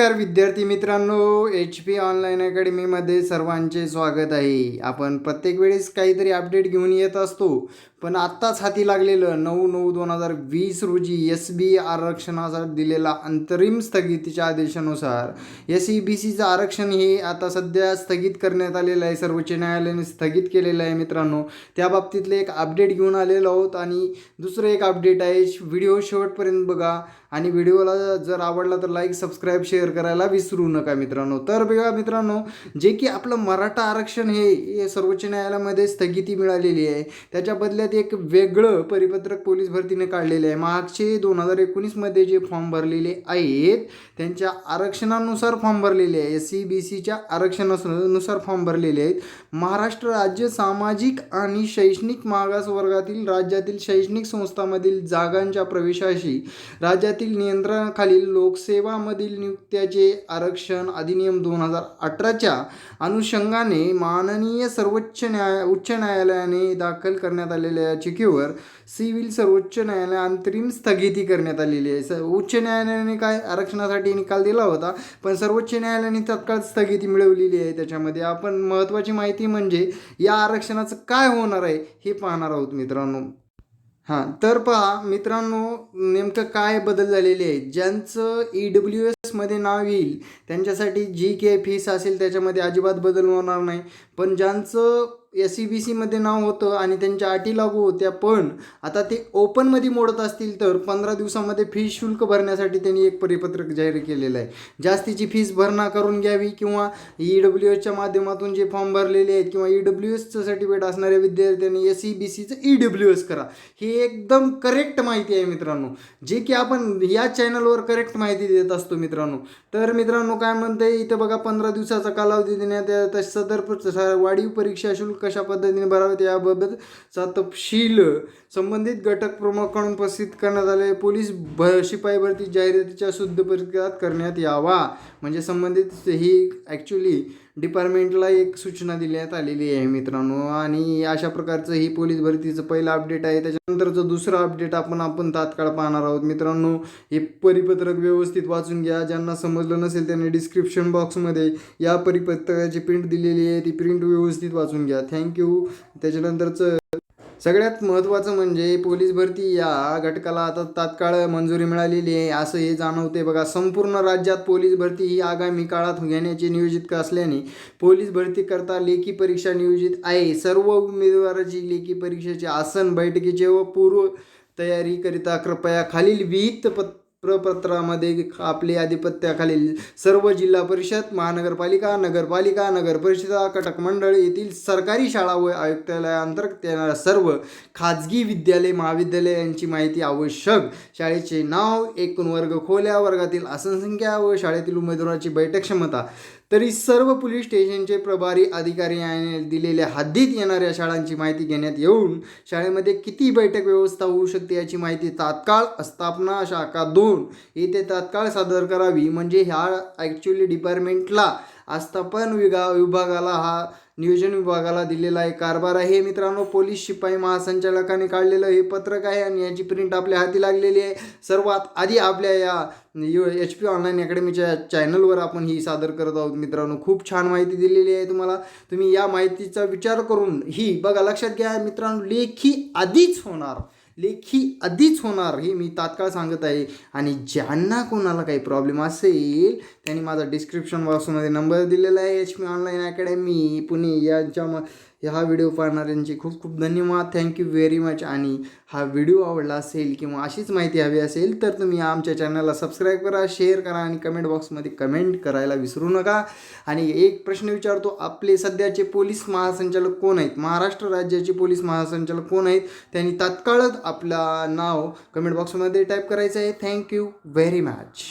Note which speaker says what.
Speaker 1: नमस्कार विद्यार्थी मित्रांनो एच पी ऑनलाईन अकॅडमीमध्ये सर्वांचे स्वागत आहे. आपण प्रत्येक वेळेस काहीतरी अपडेट घेऊन येत असतो. पण आत्ताच हाती लागलेलं नऊ नऊ दोन हजार वीस रोजी एस बी आरक्षणासाठी दिलेला अंतरिम स्थगितीच्या आदेशानुसार एस ई बी सीचं आरक्षण हे आता सध्या स्थगित करण्यात आलेलं आहे. सर्वोच्च न्यायालयाने स्थगित केलेलं आहे मित्रांनो. त्या बाबतीतले एक अपडेट घेऊन आलेलो आहोत आणि दुसरं एक अपडेट आहे. व्हिडिओ शेवटपर्यंत बघा आणि व्हिडिओला जर आवडला तर लाईक सबस्क्राईब शेअर करायला विसरू नका मित्रांनो. तर बघा मित्रांनो जे की आपलं मराठा आरक्षण हे हे सर्वोच्च न्यायालयामध्ये स्थगिती मिळालेली आहे. त्याच्या बदल्यात एक वेगळं परिपत्रक पोलीस भरतीने काढलेले आहे. मागचे दोन हजार एकोणीसमध्ये जे फॉर्म भरलेले आहेत त्यांच्या आरक्षणानुसार फॉर्म भरलेले आहे. एस सी बी सीच्या आरक्षणानुसार फॉर्म भरलेले आहेत. महाराष्ट्र राज्य सामाजिक आणि शैक्षणिक मागास वर्गातील राज्यातील शैक्षणिक संस्थांमधील जागांच्या प्रवेशाशी राज्यातील नियंत्रणाखालील लोकसेवामधील नियुक्त्याचे आरक्षण अधिनियम दोन हजार अठराच्या अनुषंगाने माननीय सर्वोच्च न्याय उच्च न्यायालयाने दाखल करण्यात आलेले याचिकेवर सिव्हिल सर्वोच्च न्यायालय अंतरिम स्थगिती करण्यात आलेली आहे. स उच्च न्यायालयाने काय आरक्षणासाठी निकाल दिला होता पण सर्वोच्च न्यायालयाने तत्काळ स्थगिती मिळवलेली आहे. त्याच्यामध्ये आपण महत्त्वाची माहिती म्हणजे या आरक्षणाचं काय होणार आहे हे पाहणार आहोत मित्रांनो. हां तर पहा मित्रांनो नेमकं काय बदल झालेले आहेत? ज्यांचं ई डब्ल्यू एसमध्ये नाव येईल त्यांच्यासाठी जी के फीस असेल त्याच्यामध्ये अजिबात बदल होणार नाही. पण ज्यांचं एस सी बी सीमध्ये नाव होतं आणि त्यांच्या अटी लागू होत्या पण आता ते ओपनमध्ये मोडत असतील तर पंधरा दिवसामध्ये फीस शुल्क भरण्यासाठी त्यांनी एक परिपत्रक जाहीर केलेलं आहे. जास्तीची फीस भरणा करून घ्यावी किंवा ई डब्ल्यू एसच्या माध्यमातून जे फॉर्म भरलेले आहेत किंवा ई डब्ल्यू एसचं सर्टिफिकेट असणाऱ्या विद्यार्थ्यांनी एस सी बी सीचं ई डब्ल्यू एस करा. ही एकदम करेक्ट माहिती आहे मित्रांनो. जे की आपण या चॅनलवर करेक्ट माहिती देत असतो मित्रांनो. तर मित्रांनो काय म्हणते इथं बघा पंधरा दिवसाचा कालावधी देण्यात सदर वाढीव परीक्षा शुल्क कशा पद्धतीने भरावेत याबाबतचा तपशील संबंधित घटक प्रमुखांकडून उपस्थित करण्यात आले. पोलीस भ शिपाई भरती जाहिरातीच्या शुद्ध परीक्षात करण्यात यावा. म्हणजे संबंधित ही ॲक्च्युली डिपार्टमेंटला एक सूचना देण्यात आलेली आहे मित्रांनो. आणि अशा प्रकारचं ही पोलीस भरतीचं पहिलं अपडेट आहे. त्याच्यानंतरचं दुसरं अपडेट आपण आपण तात्काळ पाहणार आहोत. मित्रांनो हे परिपत्रक व्यवस्थित वाचून घ्या. ज्यांना समजलं नसेल त्यांनी डिस्क्रिप्शन बॉक्समध्ये या परिपत्रकाची प्रिंट दिलेली आहे. ती प्रिंट व्यवस्थित वाचून घ्या. थँक्यू त्याच्यानंतरचं सगळ्यात महत्त्वाचं म्हणजे पोलीस भरती या घटकाला आता तात्काळ मंजुरी मिळालेली आहे. असं हे जाणवते बघा. संपूर्ण राज्यात पोलीस भरती ही आगामी काळात घेण्याचे नियोजित असल्याने पोलीस भरती करता लेखी परीक्षा नियोजित आहे. सर्व उमेदवाराची लेखी परीक्षेचे आसन बैठकीचे व पूर्व तयारीकरिता कृपया खालील विहित पत् प्रपत्रामध्ये आपले आधिपत्याखालील सर्व जिल्हा परिषद महानगरपालिका नगरपालिका नगर परिषदा कटक मंडळ येथील सरकारी शाळा व आयुक्तालयाअंतर्गत येणाऱ्या सर्व खाजगी विद्यालय महाविद्यालय यांची माहिती आवश्यक. शाळेचे नाव एकूण वर्ग खोल्या वर्गातील आसनसंख्या व शाळेतील उमेदवाराची बैठक क्षमता. तरी सर्व पोलीस स्टेशनचे प्रभारी अधिकारी यांनी दिलेल्या हद्दीत येणाऱ्या शाळांची माहिती घेण्यात येऊन शाळेमध्ये किती बैठक व्यवस्था होऊ शकते याची माहिती तात्काळ स्थापना शाखा दोन येथे तात्काळ सादर करावी. म्हणजे ह्या ॲक्च्युली डिपार्टमेंटला आस्थापन विगा विभागाला हा नियोजन विभागाला दिलेला आहे. कारभार आहे. मित्रांनो पोलीस शिपाई महासंचालकाने काढलेलं हे पत्रक आहे आणि याची प्रिंट आपल्या हाती लागलेली आहे. सर्वात आधी आपल्या या यू एच पी ऑनलाईन अकॅडमीच्या चॅनलवर आपण ही सादर करत आहोत. मित्रांनो खूप छान माहिती दिलेली आहे तुम्हाला. तुम्ही या माहितीचा विचार करून ही बघा. लक्षात घ्या मित्रांनो लेखी आधीच होणार. लेखी आधीच होणार हे मी तात्काळ सांगत आहे. आणि ज्यांना कोणाला काही प्रॉब्लेम असेल त्यांनी माझा डिस्क्रिप्शन बॉक्समध्ये नंबर दिलेला आहे एच मी ऑनलाईन अकॅडमी पुणे यांच्या मग हा व्हिडिओ पाहणाऱ्यांचे खूप खूप धन्यवाद. थँक्यू व्हेरी मच आणि हा व्हिडिओ आवडला असेल किंवा अशीच माहिती हवी असेल तर तुम्ही आमच्या चॅनलला सबस्क्राईब करा शेअर करा आणि कमेंट बॉक्समध्ये कमेंट करायला विसरू नका. आणि एक प्रश्न विचारतो आपले सध्याचे पोलीस महासंचालक कोण आहेत? महाराष्ट्र राज्याचे पोलीस महासंचालक कोण आहेत? त्यांनी तात्काळच आपलं नाव कमेंट बॉक्समध्ये टाईप करायचं आहे. Thank you very much